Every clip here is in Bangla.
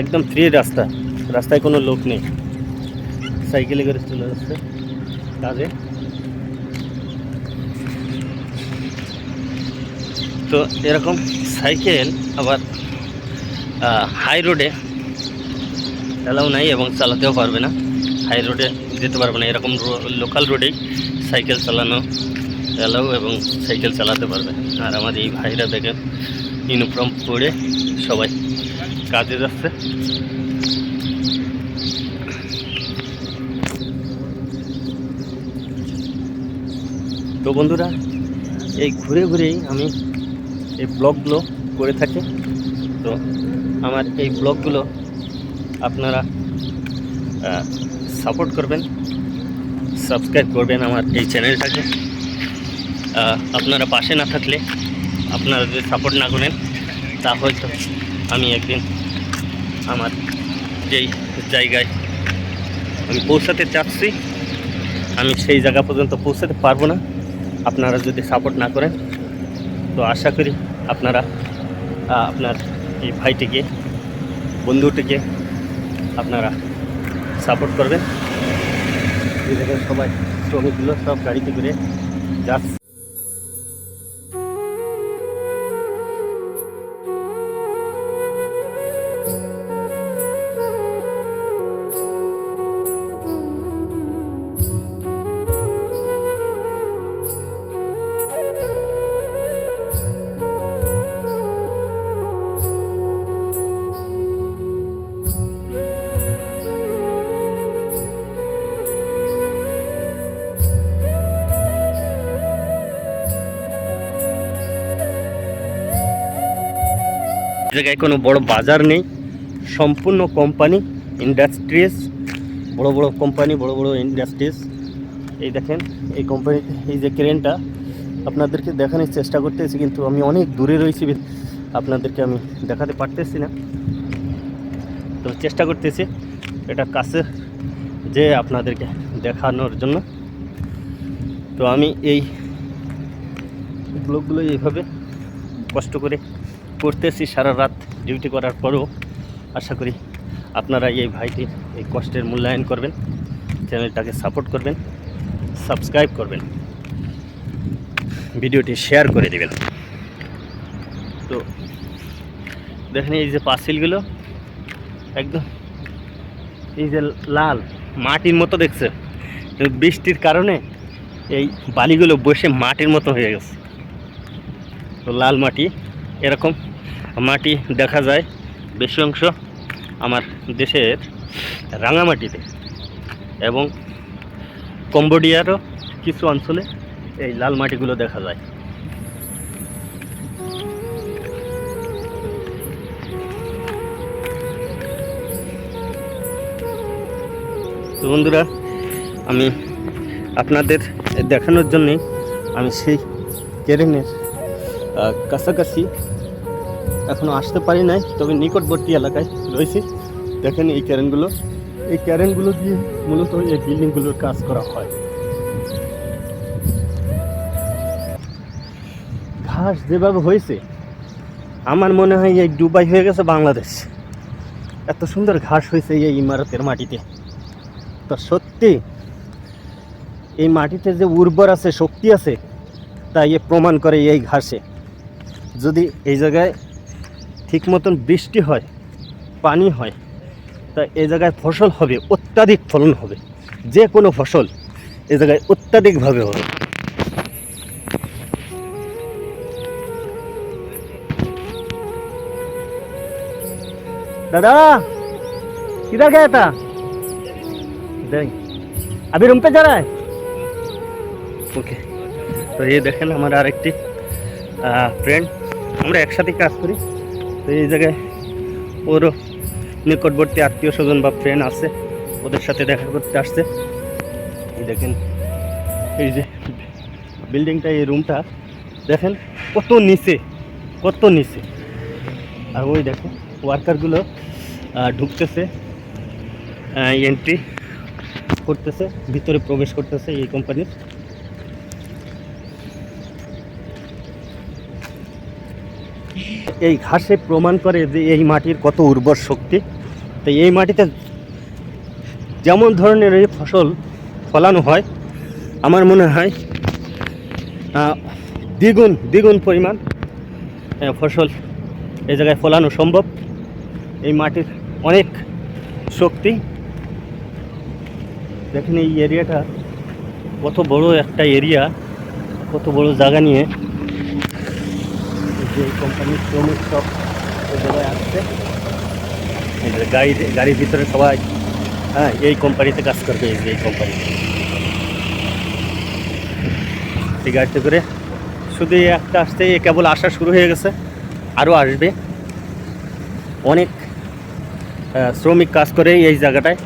একদম ফ্রি রাস্তা। রাস্তায় কোনো লোক নেই। সাইকেলে করে চলে যাচ্ছে কাজে। তো এরকম সাইকেল আবার হাই রোডে এলাও নাই এবং চালাতেও পারবে না। হাই রোডে যেতে পারবে না। এরকম লোকাল রোডেই সাইকেল চালানো এলাও এবং সাইকেল চালাতে পারবে। আর আমার এই ভাইরা দেখেন ইউনিফর্ম পরে সবাই কাজে যাচ্ছে। তো বন্ধুরা, এই ঘুরে ঘুরেই আমি এই ব্লগগুলো করে থাকি। তো আমার এই ব্লগগুলো আপনারা সাপোর্ট করবেন সাবস্ক্রাইব করবেন আমার এই চ্যানেলটাকে। আপনারা পাশে না থাকলে আপনারা যদি সাপোর্ট না করেন, তা হয়তো আমি একদিন আমার যেই জায়গায় আমি পৌঁছাতে চাচ্ছি, আমি সেই জায়গা পর্যন্ত পৌঁছাতে পারব না। আপনারা যদি সাপোর্ট না করেন, তো আশা করি আপনারা আপনার এই ভাইটিকে, বন্ধুটিকে আপনারা সাপোর্ট করবেন। জায়গায় সবাই শ্রমিকগুলো সব গাড়িতে করে যাচ্ছে। জায়গায় কোনো বড় বাজার নেই। সম্পূর্ণ কোম্পানি ইন্ডাস্ট্রিজ বড় বড় কোম্পানি বড় বড় ইন্ডাস্ট্রিজ এই দেখেন, এই কোম্পানিতে এই যে ক্রেনটা আপনাদেরকে দেখানোর চেষ্টা করতেছি, কিন্তু আমি অনেক দূরে রয়েছি। আপনাদেরকে আমি দেখাতে পারতেছি না। তো চেষ্টা করতেছি এটা কাছে যে আপনাদেরকে দেখানোর জন্য। তো আমি এই ব্লগগুলো এইভাবে কষ্ট করে করতেছি সারা রাত ডিউটি করার পরেও। আশা করি আপনারা এই ভাইটির এই কষ্টের মূল্যায়ন করবেন চ্যানেলটাকে সাপোর্ট করবেন সাবস্ক্রাইব করবেন, ভিডিওটি শেয়ার করে দেবেন। তো দেখেন এই যে পাঁচিলগুলো, একদম এই যে লাল, মাটির মতো দেখছে। বৃষ্টির কারণে এই বালিগুলো বসে মাটির মতো হয়ে গেছে। তো লাল মাটি। এরকম মাটি দেখা যায় বেশি অংশ আমার দেশের রাঙামাটিতে এবং কম্বোডিয়ারও কিছু অঞ্চলে এই লাল মাটিগুলো দেখা যায়। তো বন্ধুরা, আমি আপনাদের দেখানোর জন্যে আমি সেই কেরেনের কাছাকাছি এখনও আসতে পারি নাই, তবে নিকটবর্তী এলাকায় রয়েছে। দেখেন এই ক্যারেনগুলো। এই ক্যারেনগুলো দিয়ে মূলত এই বিল্ডিংগুলোর কাজ করা হয়। ঘাস যেভাবে হয়েছে, আমার মনে হয় এই ডুবাই হয়ে গেছে বাংলাদেশ। এত সুন্দর ঘাস হয়েছে এই ইমারতের মাটিতে। তো সত্যি, এই মাটিতে যে উর্বর আছে, শক্তি আছে, তাই এ প্রমাণ করে এই ঘাসে। যদি এই জায়গায় ঠিক মতন বৃষ্টি হয় পানি হয় তা এই জায়গায় ফসল হবে অত্যাধিক ফলন হবে যে কোনো ফসল এ জায়গায় অত্যাধিকভাবে হবে दादा किधर गया था इधर ही। अभी रूम पे जा रहा है ওকে তো এই দেখেন আমার আরেকটি ফ্রেন্ড আমরা একসাথে কাজ করি তো এই জায়গায় ওরও নিকটবর্তী আত্মীয় স্বজন বা ফ্রেন্ড আছে, ওদের সাথে দেখা করতে আসছে। এই দেখেন, এই যে বিল্ডিংটা এই রুমটা দেখেন কত নিচে কত নিচে। আর ওই দেখো ওয়ার্কারগুলো ঢুকতেছে এন্ট্রি করতেছে, ভিতরে প্রবেশ করতেছে এই কোম্পানির এই ঘাসে প্রমাণ করে যে এই মাটির কত উর্বর শক্তি। তো এই মাটিতে যেমন ধরনের এই ফসল ফলানো হয়, আমার মনে হয় দ্বিগুণ দ্বিগুণ পরিমাণ ফসল এই জায়গায় ফলানো সম্ভব। এই মাটির অনেক শক্তি। দেখেন এই এরিয়াটা কত বড় একটা এরিয়া কত বড় জায়গা নিয়ে যে কোম্পানির শ্রমিক সব জায়গায় আসছে। গাড়ি, গাড়ির ভিতরে সবাই হ্যাঁ এই কোম্পানিতে কাজ করবে, এই যে এই কোম্পানি এই গাড়িতে করে শুধু একটা আসতে কেবল আসা শুরু হয়ে গেছে, আরও আসবে। অনেক শ্রমিক কাজ করে এই জায়গাটায়,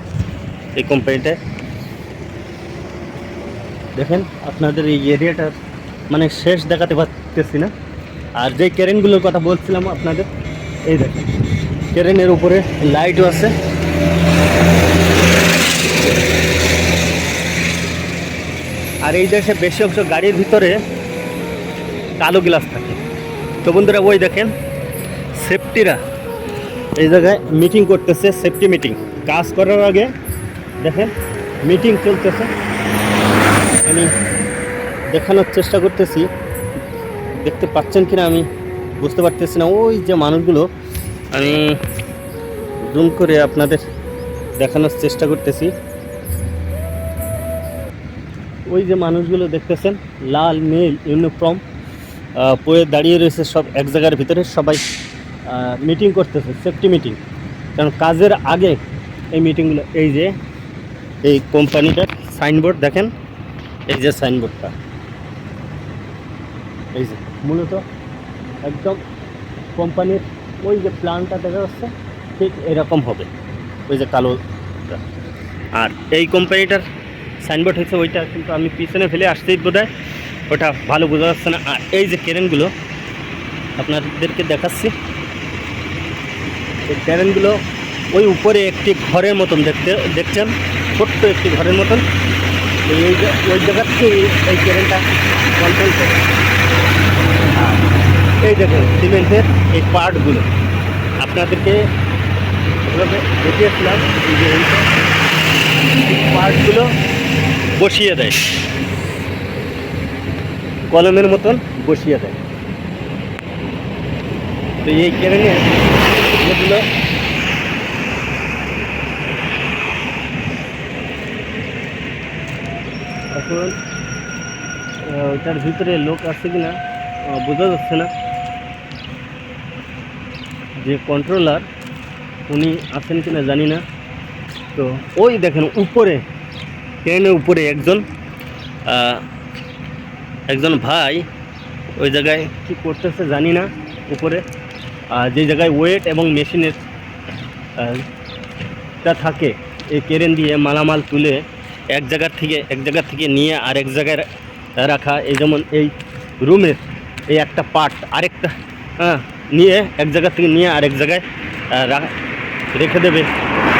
এই কোম্পানিটায় দেখেন, আপনাদের এই এরিয়াটার মানে শেষ দেখাতে পারতেছি না। আর যে ক্যারেনগুলোর কথা বলছিলাম আপনাদের, এই দেখেন, ক্যারেনের উপরে লাইটও আছে। আর এই দেশে বেশি অংশ গাড়ির ভিতরে কালো গ্লাস থাকে। তো বন্ধুরা, ওই দেখেন, সেফটিরা এই জায়গায় মিটিং করতেছে, সেফটি মিটিং। কাজ করার আগে দেখেন, মিটিং চলতেছে। আমি দেখানোর চেষ্টা করতেছি। দেখতে পাচ্ছেন কিনা আমি বুঝতে পারতেছি না। ওই যে মানুষগুলো, আমি জুম করে আপনাদের দেখানোর চেষ্টা করতেছি। ওই যে মানুষগুলো দেখতেছেন, লাল, নীল, ইউনিফর্ম পয়ে দাঁড়িয়ে রয়েছে সব এক জায়গার ভিতরে। সবাই মিটিং করতেছে সেফটি মিটিং কারণ কাজের আগে এই মিটিংগুলো এই যে, এই কোম্পানিটার সাইনবোর্ড দেখেন, এই যে সাইনবোর্ডটা এই যে। মূলত একদম কোম্পানির ওই যে প্ল্যানটা দেখা যাচ্ছে, ঠিক এরকম হবে। ওই যে কালো আর এই কোম্পানিটার সাইনবোর্ড হয়েছে ওইটা, কিন্তু আমি পিছনে ফেলে আসতেই বোধ ওটা ভালো বোঝা যাচ্ছে না। আর এই যে ক্যারেনগুলো আপনাদেরকে দেখাচ্ছি। এই ক্যারেনগুলো ওই উপরে একটি ঘরের মতন দেখতে, দেখছেন? ছোট্ট একটি ঘরের মতন। ওই জায়গার থেকে এই ক্যারেনটা কন্ট্রোল করে এই দেখুন, সিমেন্টের এই পার্টগুলো আপনাদেরকে দেখিয়েছিলাম যে এই পার্টগুলো বসিয়ে দেয়। কলমের মতন বসিয়ে দেয়। তো এই ক্যারেনে যেগুলো এখন ওইটার ভিতরে লোক আসছে কিনা বোঝা যাচ্ছে না। যে কন্ট্রোলার উনি আছেন কিনা জানি না। তো ওই দেখেন উপরে ট্রেনের উপরে একজন একজন ভাই ওই জায়গায় কি করতেছে জানি না, উপরে। যে জায়গায় ওয়েট এবং মেশিনের টা থাকে, এই কেরেন দিয়ে মালামাল তুলে এক জায়গার থেকে, এক জায়গার থেকে নিয়ে আর এক জায়গায় রাখা। এই যেমন এই রুমের এই একটা পার্ট আরেকটা হ্যাঁ নিয়ে এক জায়গা থেকে নিয়ে আরেক জায়গায় আহ, রেখে দেবে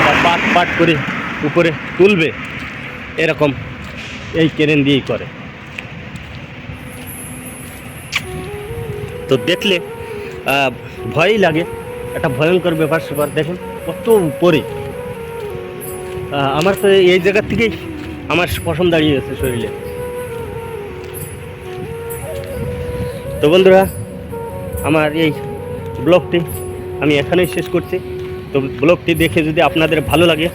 বা পার্ট পাট করে উপরে তুলবে। এরকম এই কেরেন দিয়েই করে। তো দেখলে ভয়ই লাগে। একটা ভয়ঙ্কর ব্যাপার স্যাপার। দেখুন কত উপরে। আমার তো এই জায়গার থেকেই আমার পশম দাঁড়িয়ে গেছে শরীরে। তো বন্ধুরা আমার এই ব্লগটি আমি এখানেই শেষ করছি। তো ব্লগটি দেখে যদি আপনাদের ভালো লাগে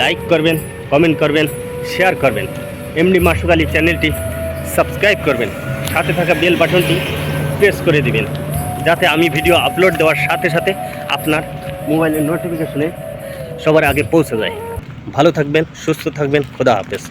লাইক করবেন কমেন্ট করবেন শেয়ার করবেন। এমনি মাসুক আলী চ্যানেলটি সাবস্ক্রাইব করবেন। সাথে থাকা বেল বাটনটি প্রেস করে দিবেন। যাতে আমি ভিডিও আপলোড দেওয়ার সাথে সাথে আপনার মোবাইলের নোটিফিকেশনে সবার আগে পৌঁছে যায়। ভালো থাকবেন, সুস্থ থাকবেন, খোদা হাফেজ।